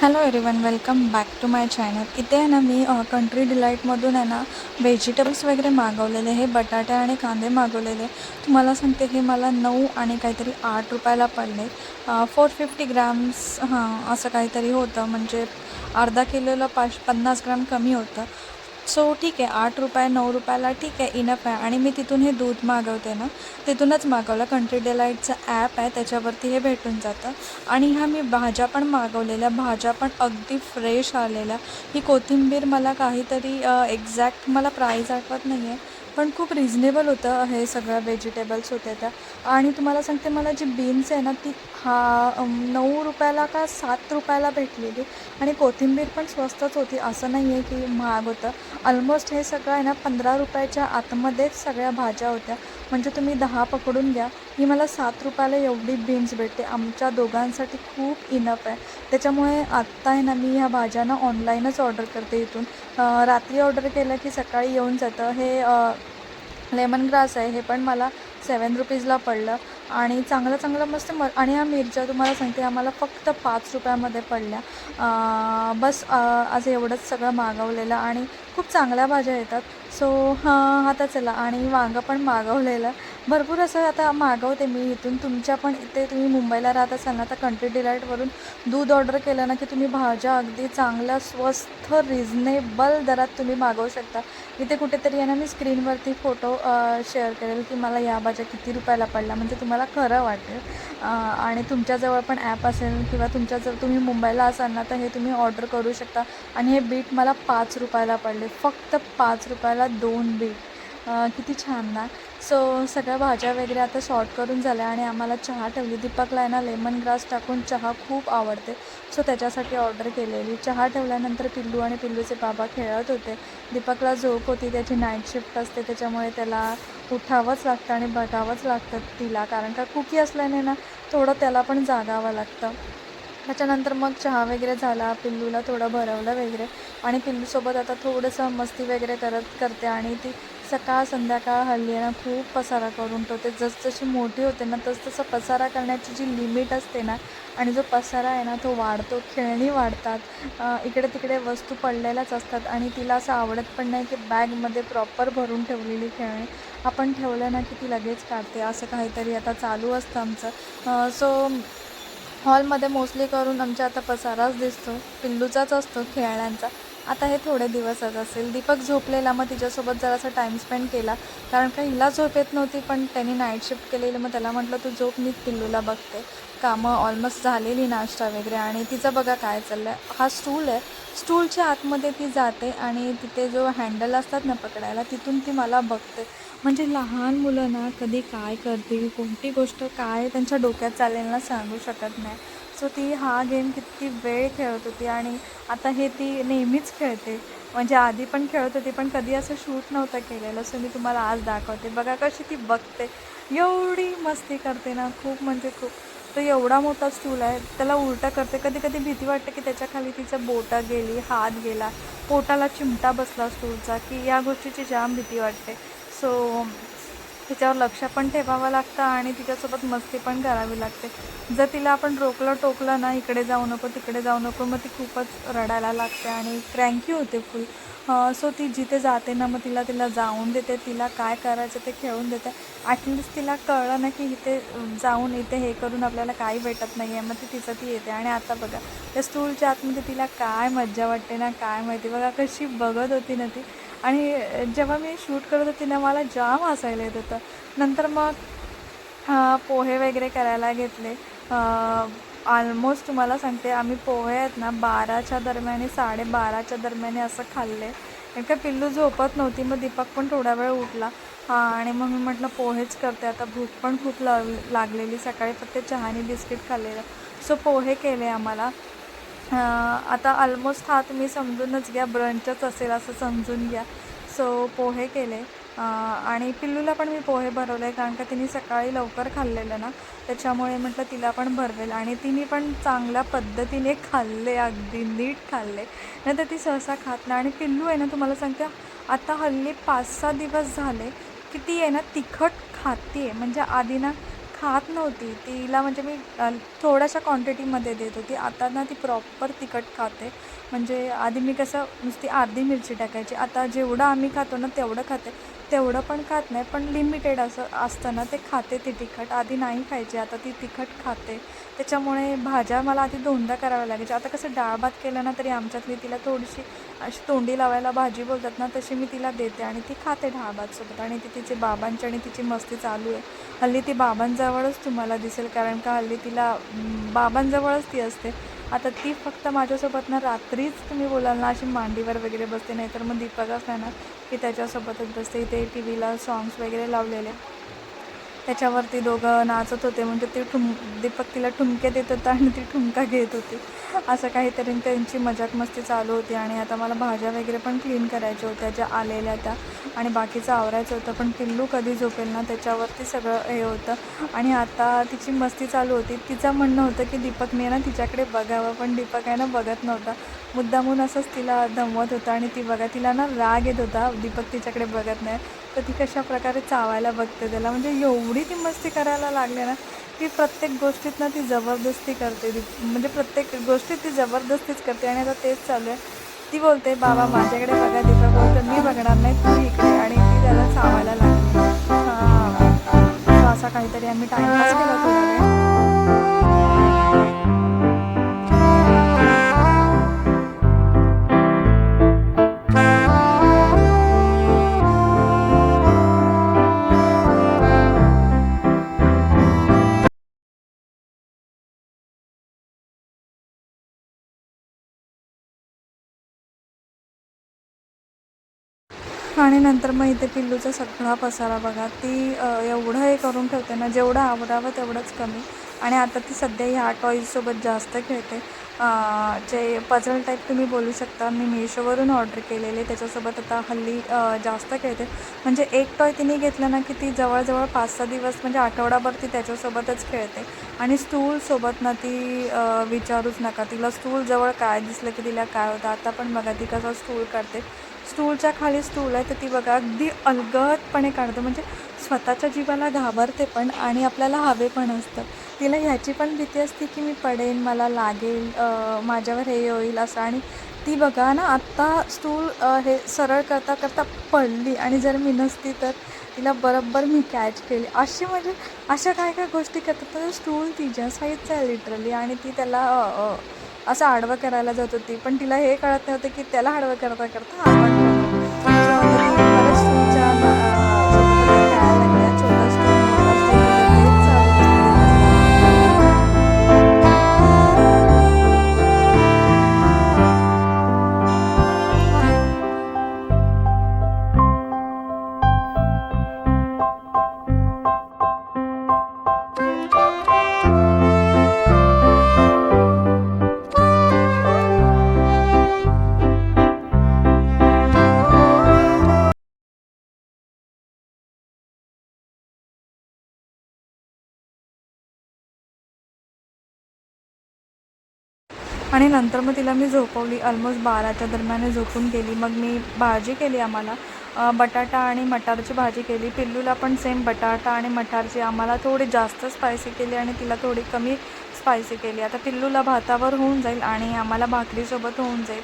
Hello everyone welcome back to my channel इथे आहे ना मी कंट्री डिलाईटमधून आहे ना व्हेजिटेबल्स वगैरे मागवलेले हे बटाटे आणि कांदे मागवलेले. तुम्हाला सांगते हे मला नऊ आणि काहीतरी आठ रुपयाला पडले. फोर फिफ्टी ग्रॅम्स हां असं काहीतरी होतं. म्हणजे अर्धा किलोला पाच पन्नास ग्राम कमी होतं. सो ठीक आहे आठ रुपये नऊ रुपयाला ठीक आहे इनफ आहे. आणि मी तिथून हे दूध मागवते ना तिथूनच मागवलं. कंट्री डिलाईटचं ॲप आहे त्याच्यावरती हे भेटून जातं. आणि ह्या मी भाज्या पण मागवलेल्या भाज्या पण अगदी फ्रेश आलेल्या. ही कोथिंबीर मला काहीतरी एक्झॅक्ट मला प्राईज आठवत नाही आहे पण खूप रिझनेबल होतं. हे सगळं व्हेजिटेबल्स होते त्या. आणि तुम्हाला सांगते मला जी बीन्स आहे ना ती हा नऊ रुपयाला का सात रुपयाला भेटलेली आणि कोथिंबीर पण स्वस्तच होती. असं नाही आहे की महाग होतं. ऑलमोस्ट हे सगळं आहे ना पंधरा रुपयाच्या आतमध्येच सगळ्या भाज्या होत्या. म्हणजे तुम्ही दहा पकडून घ्या. ही मला सात रुपयाला एवढी बीन्स भेटते. आमच्या दोघांसाठी खूप इनफ आहे. त्याच्यामुळे आत्ता आहे ना मी ह्या भाज्यांना ऑनलाईनच ऑर्डर करते इथून. रात्री ऑर्डर केलं की सकाळी येऊन जातं. हे लेमन ग्रास आहे. हे पण मला सेवन रुपीजला पडलं. आणि चांगलं चांगलं मस्त म आणि ह्या मिरच्या तुम्हाला सांगते आम्हाला फक्त पाच रुपयामध्ये पडल्या. बस आज एवढंच सगळं मागवलेलं आणि खूप चांगल्या भाज्या येतात. सो हां आता चला. आणि वांगं पण मागवलेलं. भरपूर असं आता मागवते मी इथून. तुमच्या पण इथे तुम्ही मुंबईला राहत असाल ना तर कंट्री डिलाईटवरून दूध ऑर्डर केलं ना की तुम्ही भाज्या अगदी चांगल्या स्वस्त रिझनेबल दरात तुम्ही मागवू शकता. इथे कुठेतरी आहे ना मी स्क्रीनवरती फोटो शेअर करेल की मला या भाज्या किती रुपयाला पडल्या. म्हणजे तुम्हाला खरं वाटेल. आणि तुमच्याजवळ पण ॲप असेल किंवा तुमच्या जर तुम्ही मुंबईला असाल ना तर हे तुम्ही ऑर्डर करू शकता. आणि हे बीट मला पाच रुपयाला पडले. फक्त पाच रुपयाला दोन बीट. किती छान ना. सो सगळ्या भाज्या वगैरे आता सॉर्ट करून झाल्या आणि आम्हाला चहा ठेवली. दीपकला आहे ना लेमन ग्रास टाकून चहा खूप आवडते. सो त्याच्यासाठी ऑर्डर केलेली. चहा ठेवल्यानंतर पिल्लू आणि पिल्लूचे बाबा खेळत होते. दीपकला झोप होती त्याची नाईट शिफ्ट असते त्याच्यामुळे त्याला उठावंच लागतं आणि बघावंच लागतं तिला. कारण का कुकी असल्याने ना थोडं त्याला पण जागावं लागतं. त्याच्यानंतर मग चहा वगैरे झाला पिल्लूला थोडं भरवलं वगैरे. आणि पिल्लूसोबत आता थोडंसं मस्ती वगैरे करत करते आणि ती सकाळ संध्याकाळ हल्ली आहे ना खूप पसारा करून ठेवते. जसजशी मोठी होते ना तसतसं पसारा करण्याची जी लिमिट असते ना आणि जो पसारा आहे ना तो वाढतो. खेळणी वाढतात इकडे तिकडे वस्तू पडलेल्याच असतात आणि तिला असं आवडत पण नाही की बॅगमध्ये प्रॉपर भरून ठेवलेली खेळणी आपण ठेवलं ना की ती लगेच काढते. असं काहीतरी आता चालू असतं आमचं. सो हॉलमध्ये मोस्टली करून आमच्या आता पसाराच दिसतो. पिल्लूचाच असतो खेळण्यांचा. आता हे थोडे दिवसच असेल. दीपक झोपलेला मग तिच्यासोबत जरासा टाईम स्पेंड केला. कारण का हिला झोप येत नव्हती पण त्यांनी नाईट शिफ्ट केलेली. मग त्याला म्हटलं तू झोप मी पिल्लूला बघते. कामं ऑलमोस्ट झालेली नाश्ता वगैरे. आणि तिचं बघा काय चाललं आहे हा स्टूल आहे. स्टूलच्या आतमध्ये ती जाते आणि तिथे जो हँडल असतात ना पकडायला तिथून ती मला बघते. म्हणजे लहान मुलं ना कधी काय करतील कोणती गोष्ट काय त्यांच्या डोक्यात चालेल ना सांगू शकत नाही. सो ती हा गेम किती वेळ खेळत होती आणि आता हे ती नेहमीच खेळते. म्हणजे आधी पण खेळत होती पण कधी असं शूट नव्हतं केलेलं. सो मी तुम्हाला आज दाखवते. बघा कशी ती बघते. एवढी मस्ती करते ना खूप म्हणजे खूप. तो एवढा मोठा स्टूल आहे त्याला उलटा करते. कधी कधी भीती वाटते की त्याच्याखाली तिचं बोटं गेली हात गेला. पोटाला चिमटा बसला स्टूलचा की या गोष्टीची जाम भीती वाटते. सो तिच्यावर लक्ष पण ठेवावं लागतं आणि तिच्यासोबत मस्ती पण करावी लागते. जर तिला आपण रोकलं टोकलं ना इकडे जाऊ नको तिकडे जाऊ नको मग ती खूपच रडायला लागते आणि क्रँकी होते फुल. सो ती जिथे जाते ना मग तिला तिला जाऊन देते तिला काय करायचं ते खेळून देते. ॲटलिस्ट तिला कळलं ना की इथे जाऊन इथे हे करून आपल्याला काही भेटत नाही आहे मग ती तिचं ती येते. आणि आता बघा त्या स्टूलच्या आतमध्ये तिला काय मज्जा वाटते ना काय माहिती. बघा कशी बघत होती ना ती. आणि जेव्हा मी शूट करत होते ना मला जाम हसायला येत होतं. नंतर मग पोहे वगैरे करायला घेतले. ऑलमोस्ट तुम्हाला सांगते आम्ही पोहे आहेत ना बाराच्या दरम्याने साडेबाराच्या दरम्यान असं खाल्ले. कारण का पिल्लू झोपत नव्हती मग दीपक पण थोडा वेळ उठला. हां आणि मग मी म्हटलं पोहेच करते आता भूक पण खूप लाग लागलेली सकाळी फक्त चहाने बिस्किट खाल्लेलं. सो पोहे केले आम्हाला. आता ऑलमोस्ट हा तुम्ही समजूनच घ्या ब्रंचच असेल असं समजून घ्या. सो पोहे केले. आणि पिल्लूला पण मी पोहे भरवले कारण का तिने सकाळी लवकर खाल्लेलं ना त्याच्यामुळे म्हटलं तिला पण भरवेल. आणि तिने पण चांगल्या पद्धतीने खाल्ले अगदी नीट खाल्ले. नाही तर ती सहसा खात नाही. आणि पिल्लू आहे ना तुम्हाला सांगते आता हल्ली पाच सहा दिवस झाले की ती आहे ना तिखट खाते म्हणजे आधी ना खात नव्हती. तिला म्हणजे मी थोड्याशा क्वांटिटीमध्ये देत होती. आता ना ती प्रॉपर तिखट खाते. म्हणजे आधी मी कसं नुसती अर्धी मिरची टाकायची. आता जेवढं आम्ही खातो ना तेवढं खाते. तेवढं पण खात नाही पण लिमिटेड असं असतं ना ते खाते ती तिखट. आधी नाही खायची आता ती तिखट खाते. त्याच्यामुळे भाज्या मला आधी दोनदा कराव्या लागायच्या. आता कसं डाळ भात केलं ना तरी आमच्यातली तिला थोडीशी अशी तोंडी लावायला भाजी बोलतात ना तशी मी तिला देते आणि ती खाते डाळ भातसोबत आणि ती तिचे बाबांची आणि तिची मस्ती चालू आहे. हल्ली ती बाबांजवळच तुम्हाला दिसेल कारण का हल्ली तिला बाबांजवळच ती असते. आता ती फक्त माझ्यासोबत ना रात्रीच तुम्ही बोलाल ना अशी मांडीवर वगैरे बसते नाही तर मग दीपक असला ना की त्याच्यासोबतच बसते. इथे टी व्हीला सॉंग्स वगैरे लावलेले. त्याच्यावरती दोघं नाचत होते. म्हणजे ते ठुम दीपक तिला ठुमके देत होता आणि ती ठुमका घेत होती. असं काहीतरी त्यांची मजाक मस्ती चालू होती आणि आता मला भाज्या वगैरे पण क्लीन करायच्या होत्या ज्या आलेल्या त्या आणि बाकीचं आवरायचं होतं. पण पिल्लू कधी झोपेल ना त्याच्यावरती सगळं हे होतं. आणि आता तिची मस्ती चालू होती. तिचं म्हणणं होतं की दीपकने ना तिच्याकडे बघावं पण दीपक आहे ना बघत नव्हता. मुद्दामून असंच तिला दमवत होता आणि ती बघा तिला ना राग येत होता दीपक तिच्याकडे बघत नाही. तर ती कशा प्रकारे चावायला बघते त्याला. म्हणजे एवढी ती मस्ती करायला लागले ना की प्रत्येक गोष्टीतनं ती जबरदस्ती करते. ती म्हणजे प्रत्येक गोष्टीत ती जबरदस्तीच करते आणि आता तेच चालू आहे. ती बोलते बाबा माझ्याकडे बघा दीपक बोलतो मी बघणार नाही तू इकडे आणि ती त्याला चावायला लागली. हां. असा काहीतरी आम्ही टाईमपास केला थोडा वेळ. आणि नंतर मग इथे पिल्लूचा सगळा पसारा बघा. ती एवढं हे करून ठेवते ना जेवढं आवडावं तेवढंच कमी. आणि आता ती सध्या ह्या टॉईजसोबत जास्त खेळते. जे पझल टाईप तुम्ही बोलू शकता. मी मीशोवरून ऑर्डर केलेले. त्याच्यासोबत आता हल्ली जास्त खेळते. म्हणजे एक टॉय तिने घेतलं ना की ती जवळजवळ पाच सहा दिवस म्हणजे आठवडाभर ती त्याच्यासोबतच खेळते. आणि स्टूलसोबत ना ती विचारूच नका. तिला स्टूल जवळ काय दिसलं की तिला काय होतं. आता पण बघा ती कसं स्टूल करते. स्टूलच्या खाली स्टूल आहे तर ती बघा अगदी अलगदपणे काढते. म्हणजे स्वतःच्या जीवाला घाबरते पण आणि आपल्याला हवे पण असतं. तिला ह्याची पण भीती असते की मी पडेन मला लागेल माझ्यावर हे होईल असं. आणि ती बघा ना आत्ता स्टूल हे सरळ करता करता पडली आणि जर मी नसती तर तिला बरोबर मी कॅच केली. अशी म्हणजे अशा काय काय गोष्टी करतात? तर स्टूल तिच्या साईजचं आहे लिटरली. आणि ती त्याला असं आडवं करायला जात होती. पण तिला हे कळत नव्हतं की त्याला आडवं करता करता आवडलं आणि नंतर मग तिला मी झोपवली. ऑलमोस्ट बाराच्या दरम्यान झोपून गेली. मग मी भाजी केली आम्हाला. बटाटा आणि मटारची भाजी केली. पिल्लूला पण सेम बटाटा आणि मटारची. आम्हाला थोडी जास्त स्पायसी केली आणि तिला थोडी कमी स्पायसी केली. आता पिल्लूला भातावर होऊन जाईल आणि आम्हाला भाकरीसोबत होऊन जाईल.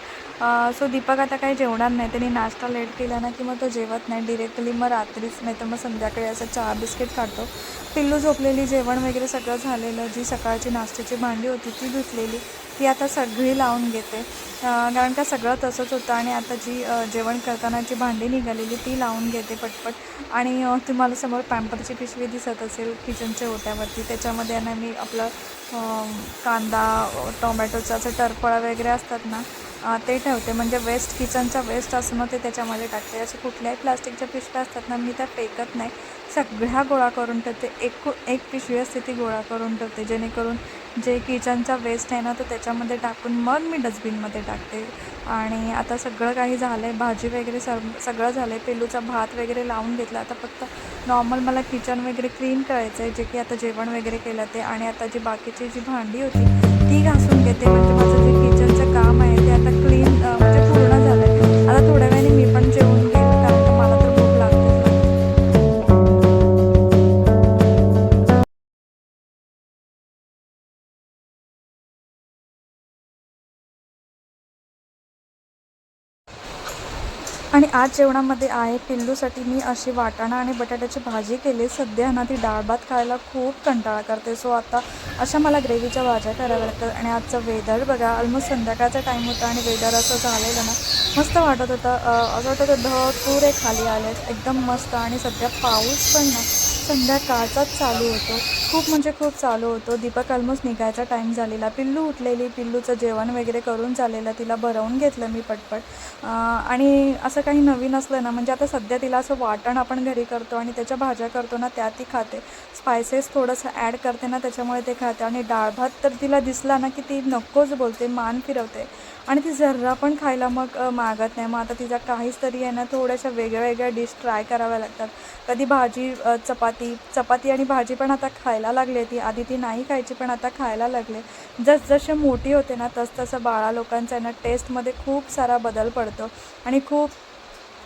सो दीपक आता काही जेवणार नाही. त्यांनी नाश्ता लेट केला ना की मग तो जेवत नाही डिरेक्टली मग रात्रीच नाही तर मग संध्याकाळी असं चहा बिस्किट खातो. पिल्लू झोपलेली जेवण वगैरे सगळं झालेलं. जी सकाळची नाश्त्याची भांडी होती ती धुतलेली. ती आता सगळी लावून घेते. कारण का सगळं तसंच होतं आणि आता जी जेवण करताना जी भांडी निघालेली ती लावून घेते पटपट. आणि तुम्हाला समोर पॅम्परची पिशवी दिसत असेल किचनच्या ओट्यावरती. त्याच्यामध्ये ना मी आपलं कांदा टोमॅटोचं असं टरफळं वगैरे असतात ना ते ठेवते. म्हणजे वेस्ट किचनचा वेस्ट असं मग ते त्याच्यामध्ये टाकते. असे कुठल्याही प्लास्टिकच्या पिशव्या असतात ना मी त्या फेकत नाही. सगळ्या गोळा करून ठेवते. एक एक पिशवी असते ती गोळा करून ठेवते. जेणेकरून जे किचनचा वेस्ट आहे ना तो त्याच्यामध्ये टाकून मग मी डस्टबिनमध्ये टाकते. आणि आता सगळं काही झालं आहे भाजी वगैरे सर्व सगळं झालं आहे पेलूचा भात वगैरे लावून घेतला. आता फक्त नॉर्मल मला किचन वगैरे क्लीन करायचं आहे जे की आता जेवण वगैरे केलं ते. आणि आता जी बाकीची जी भांडी होती ती घासून घेते. म्हणजे माझं जे किचनचं काम आहे आहे आणि आज जेवणामध्ये आहे पिल्लूसाठी मी अशी वाटाणा आणि बटाट्याची भाजी केली. सध्या ना ती डाळ भात खायला खूप कंटाळा करते. सो आता अशा मला ग्रेव्हीच्या भाज्या कराव्या लागतात. आणि आजचं वेदर बघा ऑलमोस्ट संध्याकाळचा टाईम होता आणि वेदर असं झालेलं ना मस्त वाटत होतं. असं वाटत होतं ढग पुरे खाली आले एकदम मस्त. आणि सध्या पाऊस पण ना संध्याकाळचाच चालू होतो. खूप म्हणजे खूप चालू होतो. दीपक ऑलमोस्ट निघायचा टाईम झालेला. पिल्लू उठलेली पिल्लूचं जेवण वगैरे करून झालेलं. तिला भरवून घेतलं मी पटपट. आणि असं काही नवीन असलं ना म्हणजे आता सध्या तिला असं वाटण आपण घरी करतो आणि त्याच्या भाज्या करतो ना त्या ती खाते. स्पायसेस थोडंसं ॲड करते ना त्याच्यामुळे ते खाते. आणि डाळ भात तर तिला दिसला ना की ती नकोच बोलते मान फिरवते. आणि ती जर्रा पण खायला मग मागत नाही. मग आता तिचा काहीच तरी आहे ना थोड्याशा वेगळ्या वेगळ्या डिश ट्राय कराव्या लागतात. कधी भाजी चपाती चपाती आणि भाजी पण आता खायला लागले ती. आधी ती नाही खायची पण आता खायला लागले. जसजसे मोठी होते ना तसतसं बाळा लोकांचा आहे ना टेस्टमध्ये खूप सारा बदल पडतो. आणि खूप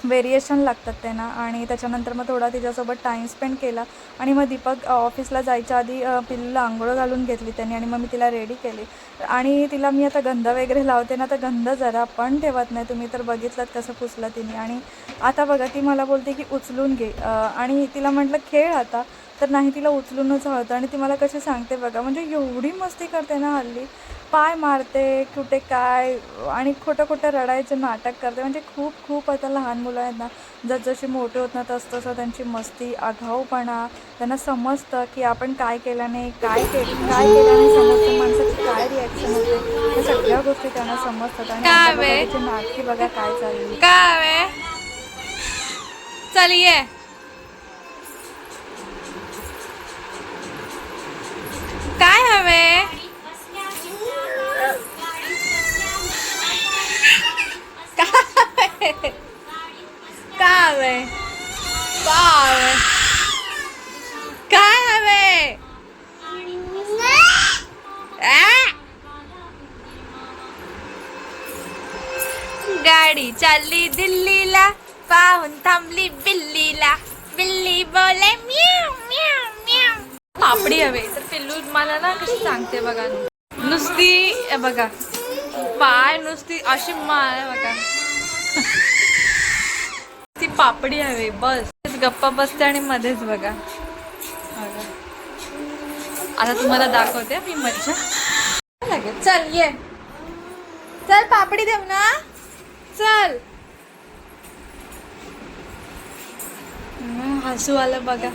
व्हेरिएशन लागतात त्यांना. आणि त्याच्यानंतर मग थोडा तिच्यासोबत टाईम स्पेंड केला. आणि मग दीपक ऑफिसला जायच्या आधी पिल्लूला आंघोळ घालून घेतली त्यांनी आणि मग मी तिला रेडी केली. आणि तिला मी आता गंध वगैरे लावते ना तर गंध जरा पण ठेवत नाही. तुम्ही तर बघितलं कसं पुसलं तिने. आणि आता बघा ती मला बोलते की उचलून घे. आणि तिला म्हटलं खेळ आता. तर नाही तिला उचलूनच हवं आणि ती मला कशी सांगते बघा म्हणजे एवढी मस्ती करते ना हल्ली. पाय मारते कुठे काय आणि खोटं खोटं रडायचं नाटक करते. म्हणजे खूप खूप आता लहान मुलं आहेत ना जसजशी मोठे होत ना तस तसं त्यांची मस्ती आघाऊपणा त्यांना समजतं की आपण काय केल्याने काय के काय केल्याने समोरच्या माणसाची काय रिॲक्शन होते. या सगळ्या गोष्टी त्यांना समजतात. आणि नाटकी बघा काय चालली. काय सांगते बघा. नुसती बघा. पाय नुसती अशी माय बघा. ती पापडी हवी बस. गप्पा बसते आणि मध्येच बघा. बघा. आता तुम्हाला दाखवते मी मज्जा. लागेल चल ये. चल पापडी देऊ ना. चल. हसू आलं बघा.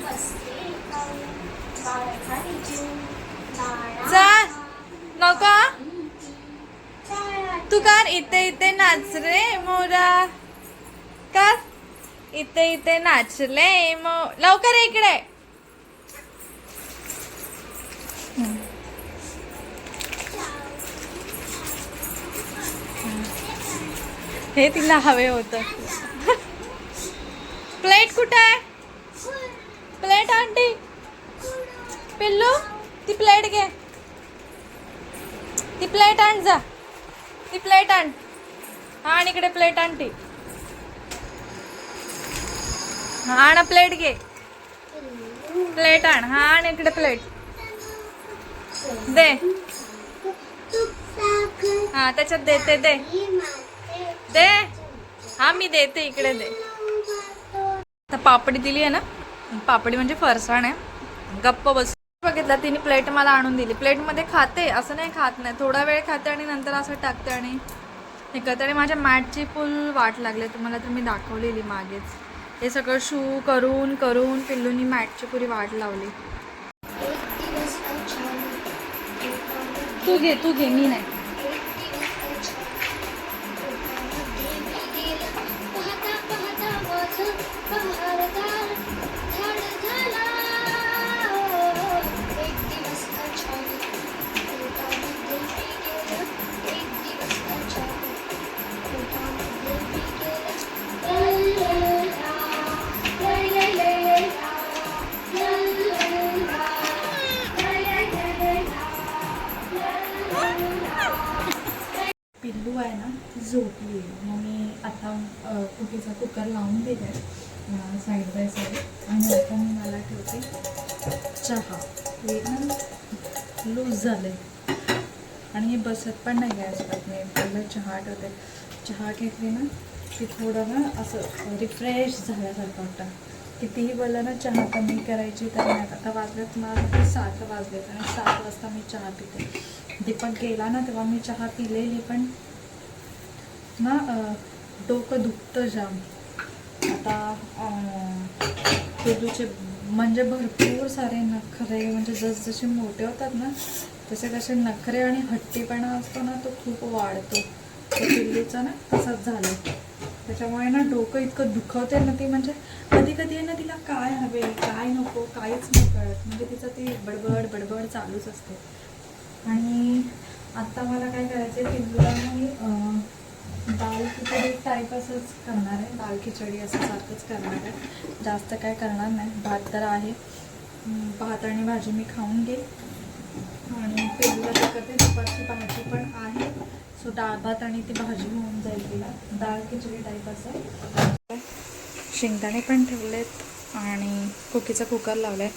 चल नको. तू कर इथे इथे नाच रे मोरा. कर. इथे इथे नाचले मो. लवकर इकडे. हे तिला हवे होतं. प्लेट कुठे आहे? Plate aunty. पिल्लू. ती प्लेट घे. ती प्लेट आण जा. ती प्लेट आण. हा आणि इकडे प्लेट आण ती हा आण प्लेट घे. प्लेट आण. हा आणि इकडे प्लेट दे. हा त्याच्यात देते दे. दे. हा मी देते इकडे दे. आता पापडी दिली आहे ना? पापडी म्हणजे फरसाण आहे. गप्प बस. बघितलं तिने प्लेट मला आणून दिली. प्लेटमध्ये खाते असं नाही खात नाही. थोडा वेळ खाते आणि नंतर असं टाकते आणि हे करते आणि माझ्या मॅटची फुल वाट लागली. तुम्हाला तर मी दाखवलेली मागेच. हे सगळं शू करून करून पिल्लूनी मॅटची पुरी वाट लावली. तू घे तू घे मी नाही. लूज झाले. आणि हे बसत पण नाही गॅसवर मी पहिलं चहा ठेवते. चहा घेतली ना की थोडं ना असं रिफ्रेश झाल्यासारखं वाटतं. कितीही बोललं ना चहा कमी करायची तर नाही. आता वाजल्यात मला वाटतं सात वाजलेत आणि सात वाजता मी चहा पिते. दीपक गेला ना तेव्हा मी चहा पिलेली पण ना डोकं दुखतं जाम. आता अं, म्हणजे भरपूर सारे नखरे म्हणजे जसजसे मोठे होतात ना तसे तसे नखरे आणि हट्टीपणा असतो ना तो खूप वाढतो. तो पिल्लूचा ना तसाच झालं त्याच्यामुळे ना डोकं इतकं दुखवते ना ती म्हणजे कधी कधी आहे ना तिला काय हवे काय नको काहीच नाही कळत. म्हणजे तिचं ती बडबड बडबड चालूच असते. आणि आत्ता मला काय करायचं आहे पिल्लूला मी दाल खिचडी टाईप असंच करणार आहे. दाल खिचडी असं सारखंच करणार आहे. जास्त काय करणार नाही. भात तर आहे. भात आणि भाजी मी खाऊन घेईल आणि पेरूला काय करते. दुपारची भाजी पण आहे. सो डाळ भात आणि ती भाजी होऊन जाईल तिला. डाळ खिचडी टाईप असं. शेंगदाणे पण ठेवलेत आणि कुकीचा कुकर लावला आहे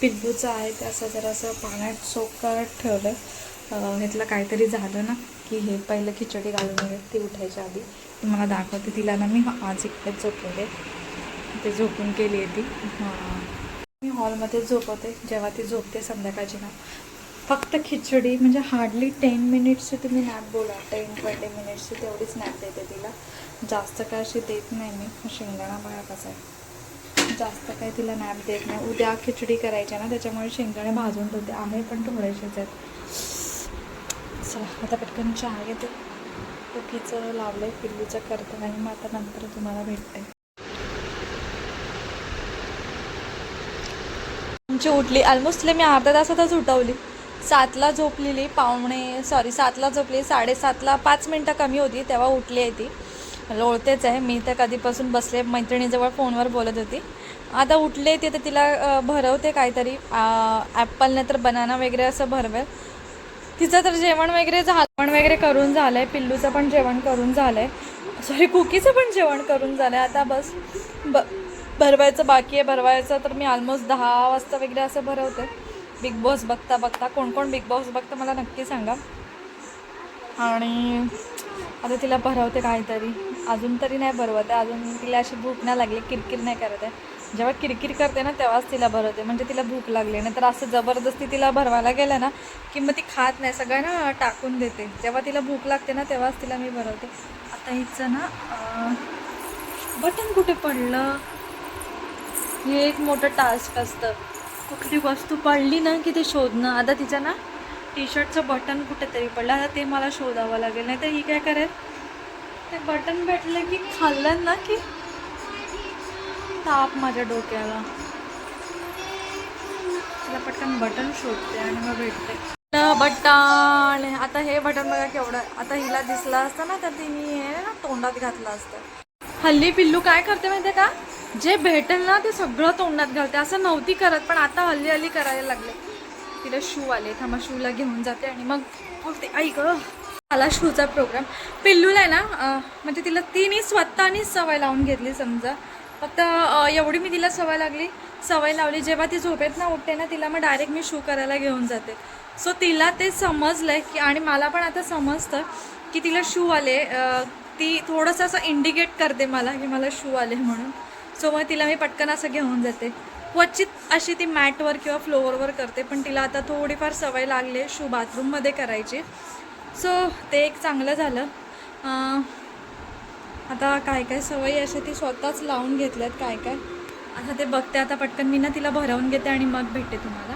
पिल्लूचं आहे. ते असं जरासं पाण्यात सोक करत ठेवलं आहे ह्यातलं काहीतरी झालं ना. की हे पहिलं खिचडी घालून वगैरे ती उठायच्या आधी. तुम्हाला दाखवते तिला ना मी आज इकडेच झोपवले ते झोपून केली आहे ती. हां. मी हॉलमध्ये झोपवते जेव्हा ती झोपते संध्याकाळची ना. फक्त खिचडी म्हणजे हार्डली टेन मिनिट्सची तुम्ही नॅप बोला. टेन ट्वेंटी मिनिट्सची तेवढीच नॅप देते तिला. जास्त काय अशी देत नाही मी. शेंगदाणा बघा कसा आहे. जास्त काय तिला नॅप देत नाही. उद्या खिचडी करायची आहे ना त्याच्यामुळे शेंगदाणे भाजून ठेवते. आहे पण थोडेसेच आहेत. चला आता पटकन चहा घेते. कुकीचं लावलं आहे पिल्लूचं करते आणि मग आता नंतर तुम्हाला भेटते. आमची उठली. ऑलमोस्ट मी अर्धा तासातच उठवली. सातला झोपलेली पाहुणे सॉरी सातला झोपली साडेसातला पाच मिनटं कमी होती तेव्हा उठली आहे ती. लोळतेच आहे. मी तर कधीपासून बसले मैत्रिणीजवळ फोनवर बोलत होती. आता उठले ती तर तिला भरवते काहीतरी. ॲपल नाही तर बनाना वगैरे असं भरवेल. तिचं तर जेवण वगैरे झालं जेवण वगैरे करून झालं आहे पिल्लूचं पण जेवण करून झालं आहे सॉरी कुकीचं पण जेवण करून झालं आहे आता बस ब भरवायचं बाकी आहे. भरवायचं तर मी ऑलमोस्ट दहा वाजता वगैरे असं भरवते. बिग बॉस बघता बघता कोण कोण बिग बॉस बघता मला नक्की सांगा. आणि आता तिला भरवते काहीतरी. अजून तरी नाही भरवत आहे. अजून तिला अशी भूक नाही लागली किरकिर नाही करत आहे. जेव्हा किरकिर करते ना तेव्हाच तिला भरवते म्हणजे तिला भूक लागली. नाही तर असं जबरदस्ती तिला भरवायला गेलं ना की मग ती खात नाही. सगळं ना टाकून देते. जेव्हा तिला भूक लागते ना तेव्हाच तिला मी भरवते. आता हिचं ना बटन कुठे पडलं? हे एक मोठं टास्क असतं. कुठली वस्तू पडली ना की ते शोधणं? आता तिचं ना टी शर्टचं बटन कुठेतरी पडलं. आता ते मला शोधावं लागेल. नाही तर ही काय करेल? ते बटन भेटलं की खाल्लं ना की ताप माझ्या डोक्याला. तिला पटकन बटन शोधते आणि मग भेटते. बटन आता हे बटन बघा केवढं. आता हिला दिसला असतं ना तर तिने हे ना तोंडात घातलं असतं. हल्ली पिल्लू काय करते माहितीये का? जे भेटेल ना ते सगळं तोंडात घालते. असं नव्हती करत पण आता हल्ली हल्ली करायला लागले. तिला शू आले. थांबा शूला घेऊन जाते आणि मग बोलते आई आला शूचा प्रोग्राम पिल्लूला आहे ना म्हणजे तिला तिने स्वतःनीच सवय लावून घेतली समजा. फक्त एवढी मी तिला सवय लागली सवय लावली जेव्हा ती झोपेत ना उठते ना तिला मग डायरेक्ट मी शू करायला घेऊन जाते. सो तिला ते समजलं आहे की आणि मला पण आता समजतं की तिला शू आले ती थोडंसं असं इंडिकेट करते मला की मला शू आले म्हणून. सो मग तिला मी पटकन असं घेऊन जाते. क्वचित अशी ती मॅटवर किंवा फ्लोअरवर करते पण तिला आता थोडीफार सवय लागली शू बाथरूममध्ये करायची. सो ते एक चांगलं झालं. आता काय काय सवयी अशा ती स्वतःच लावून घेतल्यात काय काय. आता ते बघते आता पटकन मी ना तिला भरवून घेते आणि मग भेटते तुम्हाला.